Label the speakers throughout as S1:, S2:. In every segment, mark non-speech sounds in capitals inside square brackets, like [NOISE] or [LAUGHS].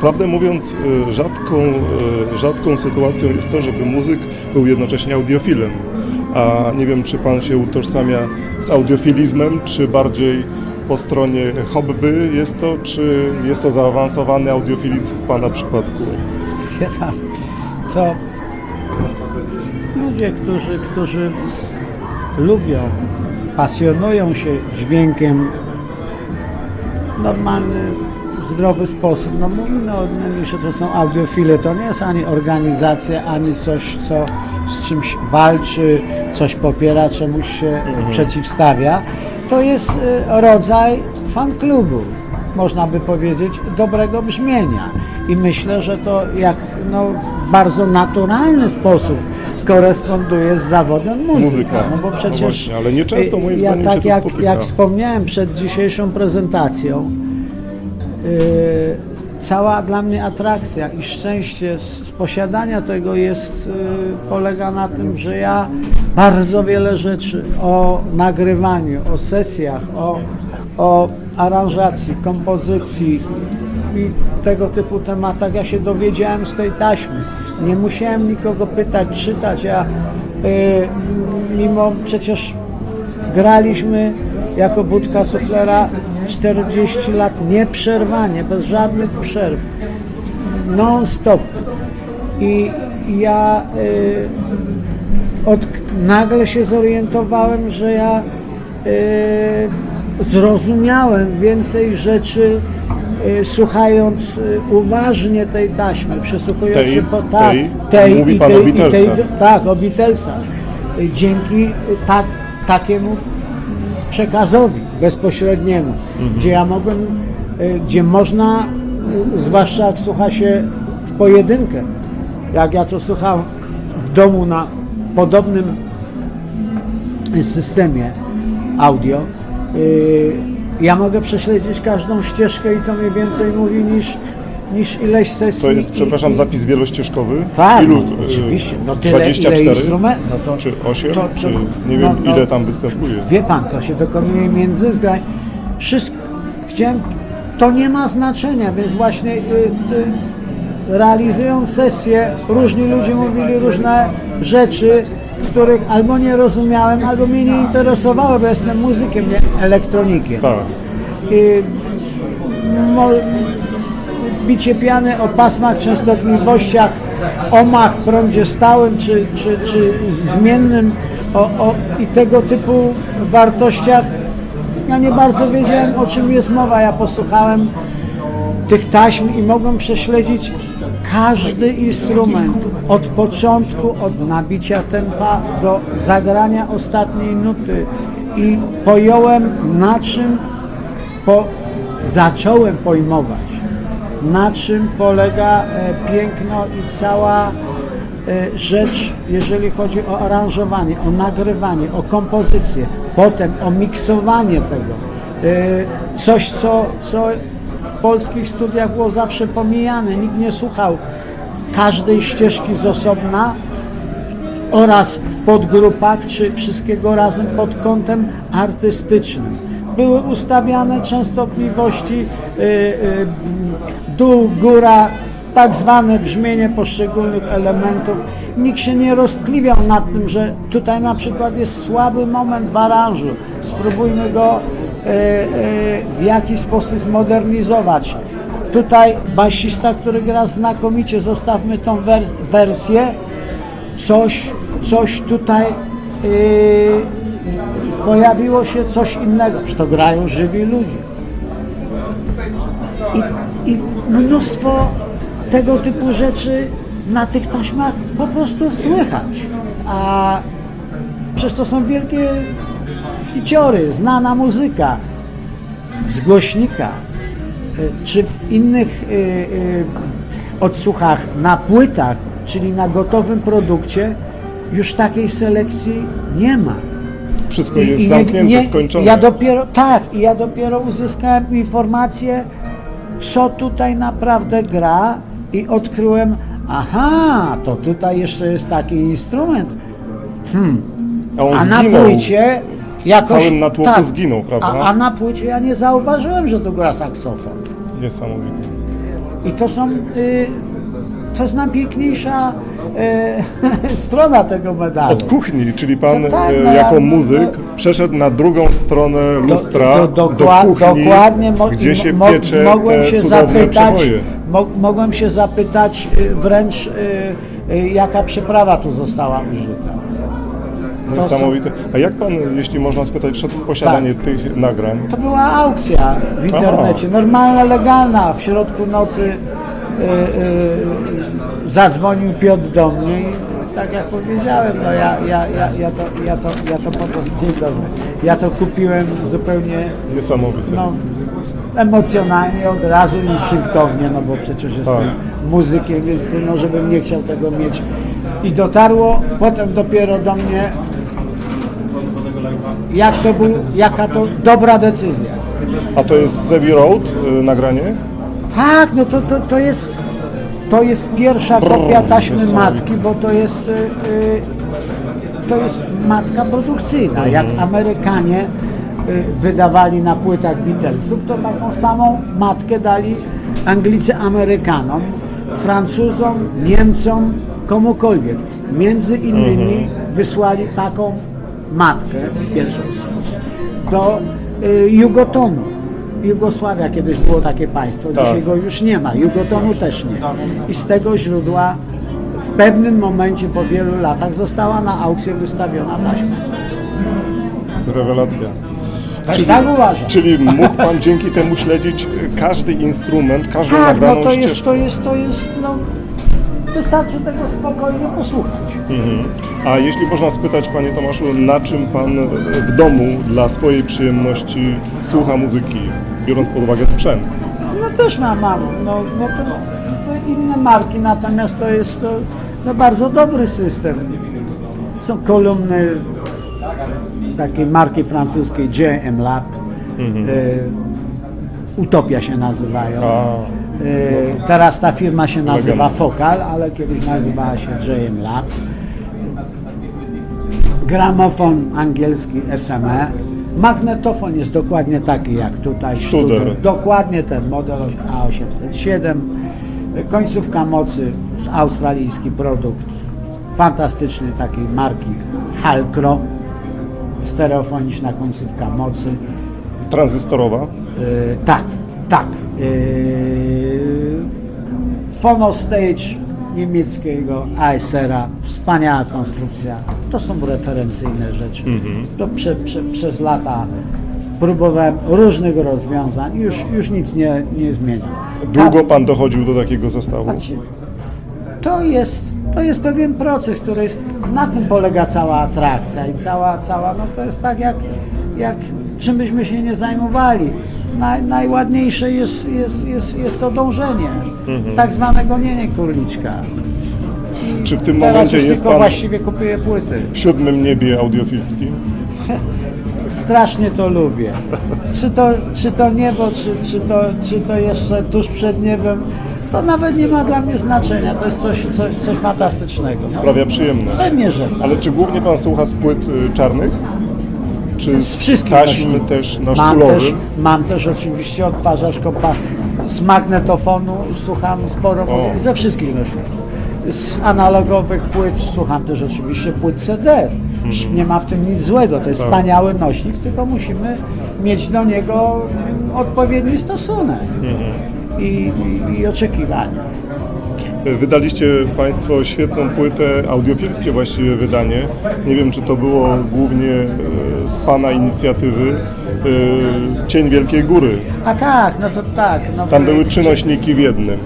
S1: Prawdę mówiąc, y, rzadką, y, rzadką sytuacją jest to, żeby muzyk był jednocześnie audiofilem. A nie wiem, czy pan się utożsamia z audiofilizmem, czy bardziej po stronie hobby jest to, czy jest to zaawansowany audiofilizm w pana przypadku?
S2: Pan, to ludzie, którzy, którzy lubią, pasjonują się dźwiękiem normalny, zdrowy sposób. No mówimy o nimi, że to są audiofile. To nie jest ani organizacja, ani coś, co z czymś walczy, coś popiera, czemuś się przeciwstawia. To jest y, rodzaj fan klubu, można by powiedzieć, dobrego brzmienia. I myślę, że to jak no, w bardzo naturalny sposób koresponduje z zawodem muzyka.
S1: Muzyka.
S2: No bo
S1: No
S2: przecież
S1: właśnie, ale nieczęsto moim
S2: ja
S1: zdaniem
S2: tak
S1: się to
S2: jak,
S1: spotyka.
S2: jak wspomniałem przed dzisiejszą prezentacją, cała dla mnie atrakcja i szczęście z, posiadania tego jest, yy, polega na tym, że ja bardzo wiele rzeczy o nagrywaniu, o sesjach, o, o aranżacji, kompozycji i tego typu tematach ja się dowiedziałem z tej taśmy. Nie musiałem nikogo pytać, czytać. Ja yy, mimo przecież graliśmy jako budka suflera 40 lat nieprzerwanie, bez żadnych przerw, non stop. I ja y, od, nagle się zorientowałem, że ja y, zrozumiałem więcej rzeczy y, słuchając y, uważnie tej taśmy, przysłuchując
S1: Tej-
S2: się po tak,
S1: tej- mówi pan o Beatlesach.
S2: tak, o Beatlesach. Dzięki y, tak, takiemu przekazowi bezpośredniemu, gdzie ja mogłem, y, gdzie można, y, zwłaszcza jak słucha się w pojedynkę, jak ja to słuchałem w domu na podobnym systemie audio, ja mogę prześledzić każdą ścieżkę i to mi więcej mówi niż, niż ileś sesji.
S1: To jest,
S2: i-
S1: przepraszam,
S2: i-
S1: zapis wielościeżkowy?
S2: tak,
S1: Ilu,
S2: no,
S1: y,
S2: oczywiście. No tyle,
S1: 24?
S2: ile instrument, no to,
S1: Czy 8?
S2: to- to-
S1: czy nie
S2: no,
S1: wiem,
S2: no,
S1: ile tam występuje?
S2: Wie pan, to się dokonuje między zgrań. Wszystko, chciałem, to nie ma znaczenia, więc właśnie y, y, realizując sesję, różni ludzie mówili różne rzeczy, których albo nie rozumiałem, albo mnie nie interesowały, bo jestem muzykiem, nie elektronikiem.
S1: Tak.
S2: Y, mo, bicie piany o pasmach, częstotliwościach, omach, prądzie stałym czy, czy, czy zmiennym o, o, i tego typu wartościach. Ja nie bardzo wiedziałem o czym jest mowa. Ja posłuchałem tych taśm i mogłem prześledzić każdy instrument od początku, od nabicia tempa do zagrania ostatniej nuty i pojąłem na czym po, zacząłem pojmować, na czym polega e, piękno i cała e, rzecz, jeżeli chodzi o aranżowanie, o nagrywanie, o kompozycję, potem o miksowanie tego. E, coś, co, co w polskich studiach było zawsze pomijane, nikt nie słuchał każdej ścieżki z osobna, oraz w podgrupach, czy wszystkiego razem pod kątem artystycznym. Były ustawiane częstotliwości y, y, dół, góra, tak zwane brzmienie poszczególnych elementów. Nikt się nie roztkliwiał nad tym, że tutaj na przykład jest słaby moment w aranżu. Spróbujmy go y, w jakiś sposób zmodernizować. Tutaj basista, który gra znakomicie, zostawmy tą wers- wersję, coś, coś tutaj pojawiło się coś innego, że to grają żywi ludzie. I, I mnóstwo tego typu rzeczy na tych taśmach po prostu słychać. A przecież to są wielkie hiciory, znana muzyka z głośnika, y, czy w innych y, y, odsłuchach na płytach, czyli na gotowym produkcie, już takiej selekcji nie ma.
S1: Wszystko
S2: I-
S1: jest
S2: i
S1: zamknięte,
S2: nie-
S1: skończone.
S2: Ja dopiero, tak, i ja dopiero uzyskałem informację, co tutaj naprawdę gra i odkryłem, aha, to tutaj jeszcze jest taki instrument.
S1: A on
S2: A na
S1: zginął.
S2: płycie jakoś...
S1: całym natłoku zginął, prawda?
S2: A, a na płycie ja nie zauważyłem, że to gra saksofon.
S1: Niesamowite.
S2: I to są, y, to jest najpiękniejsza [LAUGHS] strona tego medalu.
S1: Od kuchni, czyli pan
S2: No tak,
S1: e,
S2: no ja-
S1: jako
S2: no-
S1: muzyk przeszedł na drugą stronę lustra
S2: Do-
S1: do,
S2: do-
S1: kuchni,
S2: dokładnie mo-
S1: gdzie się
S2: mo-
S1: piecze
S2: mogłem się zapytać, mo, mogłem się zapytać y, wręcz y, y, jaka przyprawa tu została użyta. są-
S1: Niesamowite. A jak pan, jeśli można spytać, wszedł w posiadanie
S2: Tak.
S1: tych nagrań?
S2: To była aukcja w internecie, normalna, legalna. W środku nocy zadzwonił Piotr do mnie i tak jak powiedziałem, no ja, ja, ja, ja to, ja to, ja to, potem, dzień dobry, ja to kupiłem zupełnie
S1: Niesamowite.
S2: no, emocjonalnie, od razu instynktownie, no bo przecież jestem
S1: Tak.
S2: muzykiem, więc no, żebym nie chciał tego mieć. I dotarło potem dopiero do mnie, jak to był, jaka to dobra decyzja.
S1: A to jest Zebi Road y, nagranie?
S2: Tak, no to, to, to jest to jest pierwsza kopia taśmy matki, bo to jest y, y, to jest matka produkcyjna. Jak Amerykanie y, wydawali na płytach Beatlesów, to taką samą matkę dali Anglicy Amerykanom, Francuzom, Niemcom, komukolwiek. Między innymi wysłali taką matkę pierwszą do y, Jugotonu. Jugosławia kiedyś było takie państwo,
S1: Tak.
S2: dzisiaj go już nie ma, Jugotonu też nie. I z tego źródła w pewnym momencie po wielu latach została na aukcję wystawiona taśma.
S1: Rewelacja.
S2: Też tak uważam.
S1: Czyli [LAUGHS] mógł pan dzięki temu śledzić y, każdy instrument, każdą
S2: Tak,
S1: nagraną
S2: no to jest,
S1: ścieżkę.
S2: to jest, to jest, no wystarczy tego spokojnie posłuchać.
S1: A jeśli można spytać, panie Tomaszu, na czym pan w domu dla swojej przyjemności słucha muzyki, biorąc pod uwagę sprzęt?
S2: No też mam, mam, no, no to, to inne marki, natomiast to jest to, no, bardzo dobry system. Są kolumny takiej marki francuskiej JM Lab, e, Utopia się nazywają.
S1: A,
S2: Teraz ta firma się nazywa. Focal, ale kiedyś nazywała się JM Lab. Gramofon angielski SME. Magnetofon jest dokładnie taki jak tutaj.
S1: Studer.
S2: Dokładnie ten model A807. Końcówka mocy, australijski produkt, fantastyczny takiej marki Halcro. Stereofoniczna końcówka mocy.
S1: tranzystorowa.
S2: E, tak, tak. E, Phonostage niemieckiego ASR-a, wspaniała konstrukcja. To są referencyjne rzeczy. To prze, prze, przez lata próbowałem różnych rozwiązań, już, już nic nie, nie zmienia.
S1: Długo pan dochodził do takiego zestawu?
S2: Patrzcie, To jest, to jest pewien proces, który jest, na tym polega cała atrakcja i cała, cała no to jest tak jak, jak czym byśmy się nie zajmowali. Naj, najładniejsze jest, jest, jest, jest to dążenie, tak zwane gonienie kurliczka.
S1: Czy w tym momencie
S2: już
S1: jest
S2: tylko
S1: pan
S2: właściwie kupuję płyty.
S1: w siódmym niebie audiofilskim? [LAUGHS]
S2: Strasznie to lubię. Czy to, czy to niebo, czy, czy, to, czy to jeszcze tuż przed niebem, to nawet nie ma dla mnie znaczenia. To jest coś, coś, coś fantastycznego. No.
S1: Sprawia przyjemność.
S2: Pewnie, że tak.
S1: Ale czy głównie pan słucha z płyt y, czarnych? Czy
S2: Z wszystkich
S1: taśm
S2: nośników.
S1: też na
S2: mam też, mam też oczywiście odtwarzacz kompa z magnetofonu, słucham sporo
S1: O.
S2: ze wszystkich nośników. Z analogowych płyt słucham też oczywiście płyt CD.
S1: Mhm.
S2: Nie ma w tym nic złego, to jest
S1: Tak.
S2: wspaniały nośnik, tylko musimy mieć do niego odpowiedni stosunek
S1: Mhm.
S2: i, i, i oczekiwania.
S1: Wydaliście Państwo świetną płytę, audiofilskie właściwie wydanie. Nie wiem, czy to było głównie e, z Pana inicjatywy e, Cień Wielkiej Góry.
S2: A tak, no to tak. No
S1: Tam były trzy nośniki w jednym.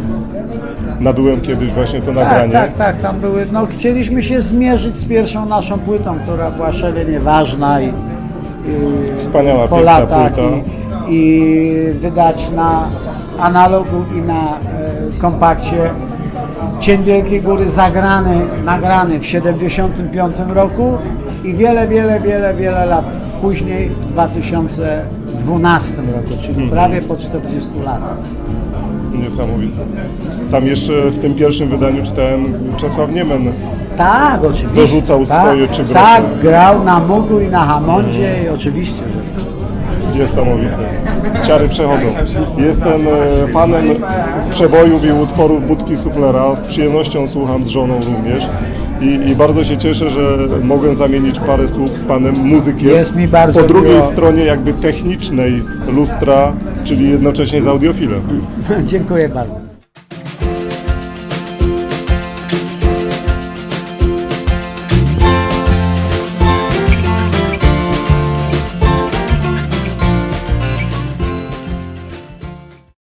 S1: Nabyłem kiedyś właśnie to
S2: Tak,
S1: nagranie.
S2: tak, tak, tam były. No, chcieliśmy się zmierzyć z pierwszą naszą płytą, która była szalenie ważna i, i
S1: Wspaniała,
S2: po latach
S1: płyta.
S2: i, i wydać na analogu i na e, kompakcie Cień Wielkiej Góry zagrany, nagrany w 75 roku i wiele, wiele, wiele, wiele lat później w 2012 roku, czyli
S1: Mhm.
S2: prawie po 40 latach.
S1: Niesamowite. Tam jeszcze w tym pierwszym wydaniu czytałem Czesław Niemen.
S2: Tak, oczywiście.
S1: Dorzucał
S2: tak,
S1: swoje trzy grosze.
S2: Tak, grał na mugu i na hamondzie i oczywiście, że
S1: Niesamowite. Ciary przechodzą. Jestem e, fanem przebojów i utworów Budki Suflera. Z przyjemnością słucham z żoną również. I, I bardzo się cieszę, że mogę zamienić parę słów z panem muzykiem.
S2: Jest mi bardzo
S1: Po drugiej
S2: miło.
S1: stronie jakby technicznej lustra, czyli jednocześnie z audiofilem. [LAUGHS]
S2: Dziękuję bardzo.